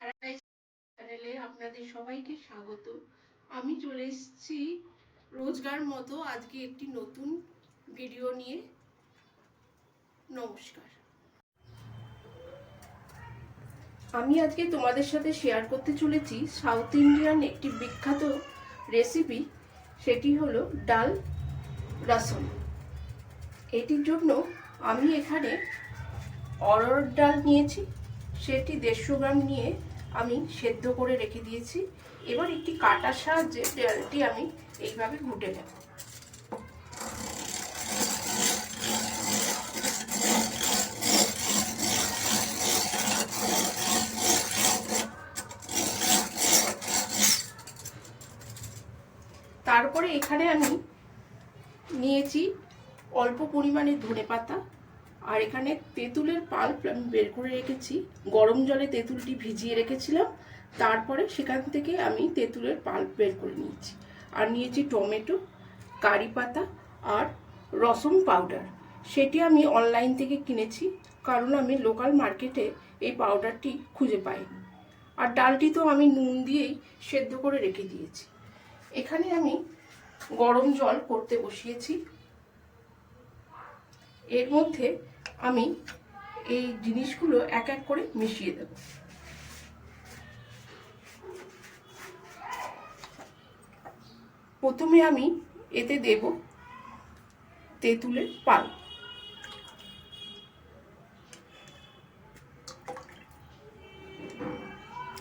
চ্যানেলে আপনাদের সবাইকে স্বাগত। আমি চলে এসেছি রোজগার মতো আজকে একটি নতুন ভিডিও নিয়ে। নমস্কার। আমি আজকে তোমাদের সাথে শেয়ার করতে চলেছি সাউথ ইন্ডিয়ান একটি বিখ্যাত রেসিপি সেটি হলো ডাল রসম এটির জন্য আমি এখানে অরহর ডাল নিয়েছি, সেটি দেড়শো গ্রাম নিয়ে আমি সেদ্ধ করে রেখে দিয়েছি। এবার একটি কাটার সাহায্যে ডালটি আমি এইভাবে ঘুটে নেব। তারপরে এখানে আমি নিয়েছি অল্প পরিমাণে ধনে পাতা আর এখানে তেঁতুলের পাল্প আমি বের করে রেখেছি। গরম জলে তেঁতুলটি ভিজিয়ে রেখেছিলাম। তারপরে সেখান থেকে আমি তেঁতুলের পাল্প বের করে নিয়েছি। আর নিয়েছি টমেটো, কারি পাতা আর রসুন পাউডার। সেটি আমি অনলাইন থেকে কিনেছি, কারণ আমি লোকাল মার্কেটে এই পাউডারটি খুঁজে পাইনি। আর ডালটি তো আমি নুন দিয়েই সেদ্ধ করে রেখে দিয়েছি। এখানে আমি গরম জল করতে বসিয়েছি। এর মধ্যে আমি এই জিনিসগুলো এক এক করে মিশিয়ে দেব। প্রথমে আমি এতে দেব তেঁতুলের পাল।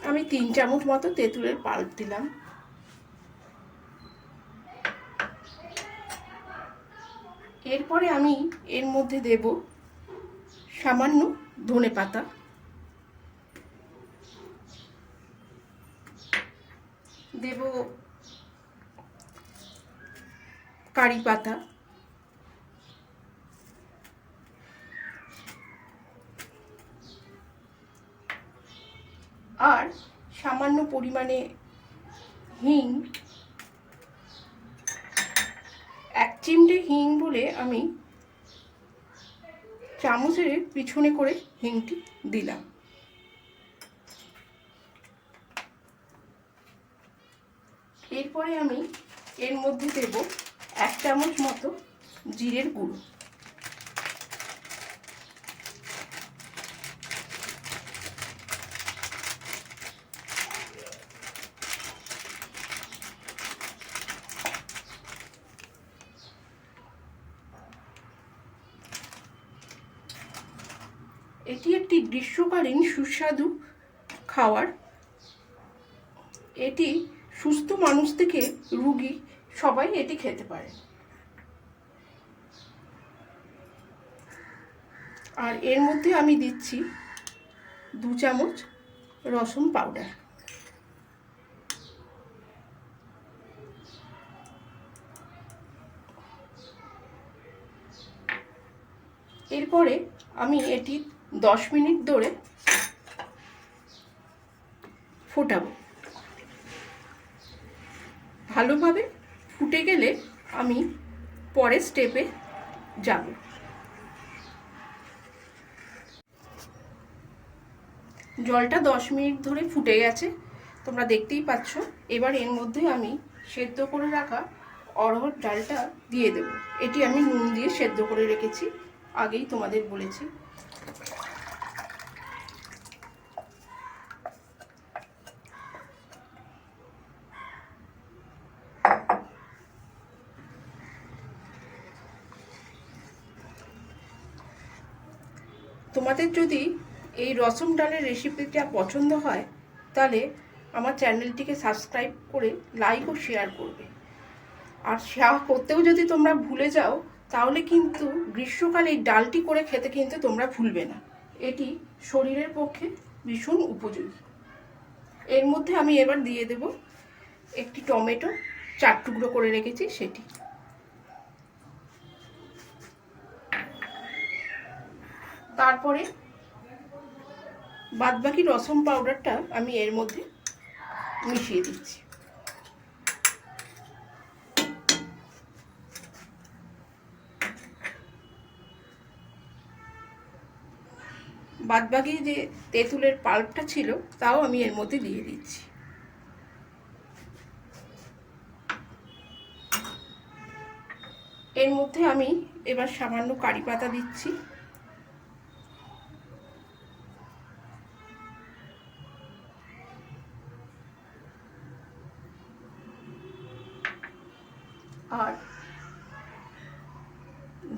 আমি তিন চামচ মতো তেঁতুলের পাল্প দিলাম। এরপরে আমি এর মধ্যে দেব সামান্য ধনে পাতা। দেব কারি পাতা। আর সামান্য পরিমাণে হিং। এক চিমটে হিং বলে আমি চামচের পিছনে করে হিংটি দিলাম। এরপরে আমি এর মধ্যে দেব এক চামচ মতো জিরের গুঁড়ো। এটি একটি গ্রীষ্মকালীন সুস্বাদু খাওয়ার। এটি সুস্থ মানুষ থেকে রুগী সবাই এটি খেতে পারে। আর এর মধ্যে আমি দিচ্ছি দু চামচ রসুন পাউডার এরপরে আমি এটি দশ মিনিট ধরে ফোটাবো। ভালোভাবে ফুটে গেলে আমি পরের স্টেপে যাব। জলটা দশ মিনিট ধরে ফুটে গেছে, তোমরা দেখতেই পাচ্ছ। এবার এর মধ্যে আমি সেদ্ধ করে রাখা অরহর ডালটা দিয়ে দেব। এটি আমি নুন দিয়ে সেদ্ধ করে রেখেছি, আগেই তোমাদের বলেছি। তোমাদের যদি এই রসম ডালের রেসিপিটা পছন্দ হয়, তাহলে আমার চ্যানেলটিকে সাবস্ক্রাইব করে লাইক ও শেয়ার করবে। আর শেয়ার করতেও যদি তোমরা ভুলে যাও, তাহলে কিন্তু গ্রীষ্মকালে এই ডালটি করে খেতে কিন্তু তোমরা ভুলবে না। এটি শরীরের পক্ষে ভীষণ উপযোগী। এর মধ্যে আমি এবার দিয়ে দেব একটি টমেটো, চার টুকরো করে রেখেছি সেটি। তারপরে বাদবাকি রসম পাউডারটা আমি এর মধ্যে মিশিয়ে দিচ্ছি। বাদবাকি যে তেঁতুলের পাল্পটা ছিল, তাও আমি এর মধ্যে দিয়ে দিচ্ছি। এর মধ্যে আমি এবার সামান্য কারি পাতা দিচ্ছি। আর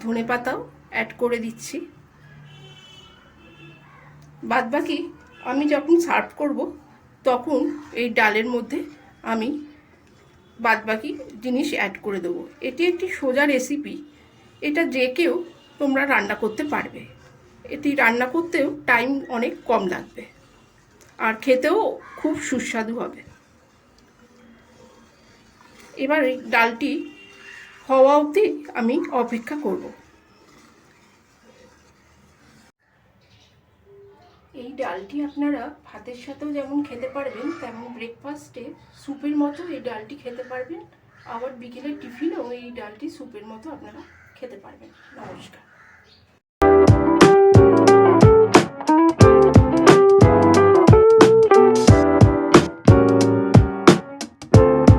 ধনে পাতাও অ্যাড করে দিচ্ছি। বাদবাকি আমি যখন সার্ভ করব, তখন এই ডালের মধ্যে আমি বাদবাকি জিনিস অ্যাড করে দেবো। এটি একটি সোজা রেসিপি এটা যে কেউ তোমরা রান্না করতে পারবে। এটি রান্না করতেও টাইম অনেক কম লাগবে আর খেতেও খুব সুস্বাদু হবে। এবার এই ডালটি হওয়া অবধি আমি অপেক্ষা করব। এই ডালটি আপনারা ভাতের সাথেও যেমন খেতে পারবেন, তেমন ব্রেকফাস্টে স্যুপের মতো এই ডালটি খেতে পারবেন। আবার বিকেলের টিফিনেও এই ডালটি স্যুপের মতো আপনারা খেতে পারবেন। নমস্কার।